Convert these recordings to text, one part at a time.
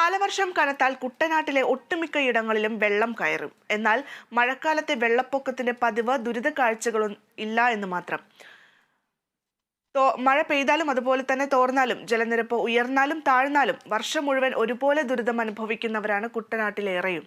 കാലവർഷം കനത്താൽ കുട്ടനാട്ടിലെ ഒട്ടുമിക്ക ഇടങ്ങളിലും വെള്ളം കയറും. എന്നാൽ മഴക്കാലത്തെ വെള്ളപ്പൊക്കത്തിന്റെ പതിവ് ദുരിത കാഴ്ചകളും ഇല്ല എന്ന് മാത്രം. മഴ പെയ്താലും അതുപോലെ തന്നെ തോർന്നാലും ജലനിരപ്പ് ഉയർന്നാലും താഴ്ന്നാലും വർഷം മുഴുവൻ ഒരുപോലെ ദുരിതം അനുഭവിക്കുന്നവരാണ് കുട്ടനാട്ടിലേറെയും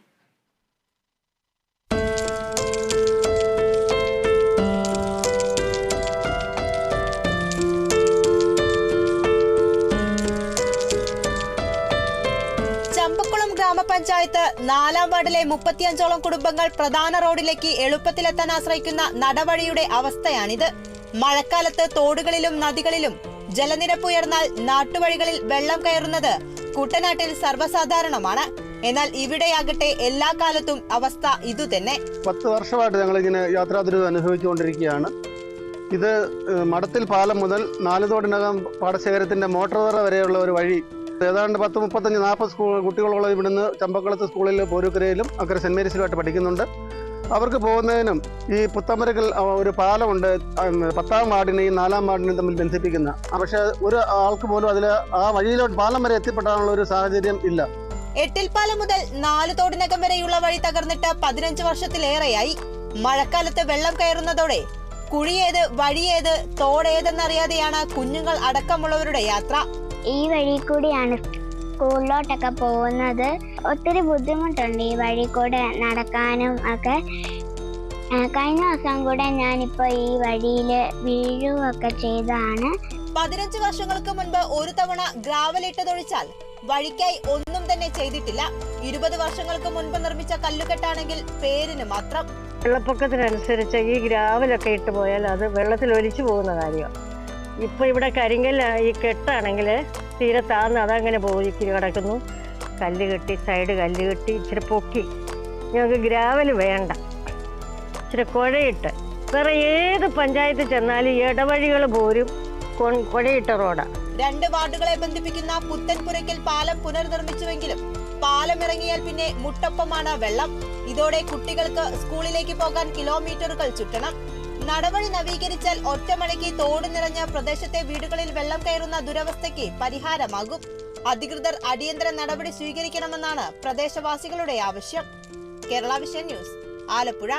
ചമ്പക്കുളം ഗ്രാമപഞ്ചായത്ത് നാലാം വാർഡിലെ മുപ്പത്തിയഞ്ചോളം കുടുംബങ്ങൾ പ്രധാന റോഡിലേക്ക് എളുപ്പത്തിലെത്താൻ ആശ്രയിക്കുന്ന നടവഴിയുടെ അവസ്ഥയാണിത്. മഴക്കാലത്ത് തോടുകളിലും നദികളിലും ജലനിരപ്പ് ഉയർന്നാൽ നാട്ടുവഴികളിൽ വെള്ളം കയറുന്നത് കുട്ടനാട്ടിൽ സർവസാധാരണമാണ്. എന്നാൽ ഇവിടെയാകട്ടെ എല്ലാ കാലത്തും അവസ്ഥ ഇതുതന്നെ. പത്ത് വർഷമായിട്ട് ഞങ്ങൾ ഇങ്ങനെ യാത്രാ ദുരിതം അനുഭവിച്ചുകൊണ്ടിരിക്കുകയാണ്. ഇത് മടത്തിൽ പാലം മുതൽ നാലുതോടിനകം പാടശേഖരത്തിന്റെ മോട്ടോർ വരെയുള്ള ഒരു വഴി ഏതാണ്ട് പത്ത് മുപ്പത്തഞ്ച് നാൽപ്പത് സ്കൂൾ കുട്ടികളോളം ഇവിടുന്ന് ചമ്പക്കുളത്ത് സ്കൂളിൽ പോരുക്കരയിലും അക്കരെ സെന്റ് മേരീസിലുമായിട്ട് പഠിക്കുന്നുണ്ട്. അവർക്ക് പോകുന്നതിനും ഈ പുത്തമ്പരക്കൽ ഒരു പാലമുണ്ട് പത്താം വാർഡിനെയും നാലാം വാർഡിനെയും തമ്മിൽ ബന്ധിപ്പിക്കുന്ന. പക്ഷേ ഒരു ആൾക്ക് പോലും അതിൽ ആ വഴിയിലോട്ട് പാലം വരെ എത്തിപ്പെടാനുള്ള ഒരു സാഹചര്യം ഇല്ല. എട്ടിൽപ്പാലം മുതൽ നാല് തോടിനകം വരെയുള്ള വഴി തകർന്നിട്ട് പതിനഞ്ച് വർഷത്തിലേറെയായി. മഴക്കാലത്ത് വെള്ളം കയറുന്നതോടെ കുഴിയേത് വഴിയേത് തോടേതെന്നറിയാതെയാണ് കുഞ്ഞുങ്ങൾ അടക്കമുള്ളവരുടെ യാത്ര. ഈ വഴി കൂടിയാണ് സ്കൂളിലോട്ടൊക്കെ പോകുന്നത്. ഒത്തിരി ബുദ്ധിമുട്ടുണ്ട് ഈ വഴി കൂടെ നടക്കാനും ഒക്കെ. കഴിഞ്ഞ ദിവസം കൂടെ ഞാനിപ്പോൾ ഈ വഴിയിൽ വീഴുകയൊക്കെ ചെയ്തതാണ്. പതിനഞ്ച് വർഷങ്ങൾക്ക് മുൻപ് ഒരു തവണ ഗ്രാവൽ ഇട്ടതൊഴിച്ചാൽ വഴിക്കായി ഒന്നും തന്നെ ചെയ്തിട്ടില്ല. ഇരുപത് വർഷങ്ങൾക്ക് മുൻപ് നിർമ്മിച്ച കല്ലുകെട്ടാണെങ്കിൽ പേരിന് മാത്രം. വെള്ളപ്പൊക്കത്തിനനുസരിച്ച് ഈ ഗ്രാവലൊക്കെ ഇട്ട് പോയാൽ അത് വെള്ളത്തിൽ ഒലിച്ചു പോകുന്ന കാര്യമാണ്. ഇപ്പോൾ ഇവിടെ കരിങ്കൽ ഈ കെട്ടാണെങ്കിൽ തീരെ താന്ന് അതങ്ങനെ പോയി ഇച്ചിരി കിടക്കുന്നു. കല്ല് കെട്ടി സൈഡ് കല്ല് കെട്ടി ഇച്ചിരി പൊക്കി. ഞങ്ങൾക്ക് ഗ്രാവൽ വേണ്ട. ഇച്ചിരി കുഴയിട്ട്. വേറെ ഏത് പഞ്ചായത്തിൽ ചെന്നാലും ഇടവഴികൾ പോരും. കുഴയിട്ട റോഡാണ് രണ്ട് വാർഡുകളെ ബന്ധിപ്പിക്കുന്ന പുത്തൻപുരയ്ക്കൽ പാലം പുനർനിർമ്മിച്ചുവെങ്കിലും പാലം ഇറങ്ങിയാൽ പിന്നെ മുട്ടപ്പമാണ് വെള്ളം. ഇതോടെ കുട്ടികൾക്ക് സ്കൂളിലേക്ക് പോകാൻ കിലോമീറ്ററുകൾ ചുറ്റണം. നടവഴി നവീകരിച്ചാൽ ഒറ്റമഴയ്ക്ക് തോട് നിറഞ്ഞ പ്രദേശത്തെ വീടുകളിൽ വെള്ളം കയറുന്ന ദുരവസ്ഥയ്ക്ക് പരിഹാരമാകും. അധികൃതർ അടിയന്തര നടപടി സ്വീകരിക്കണമെന്നാണ് പ്രദേശവാസികളുടെ ആവശ്യം. Kerala vision news Alappuzha.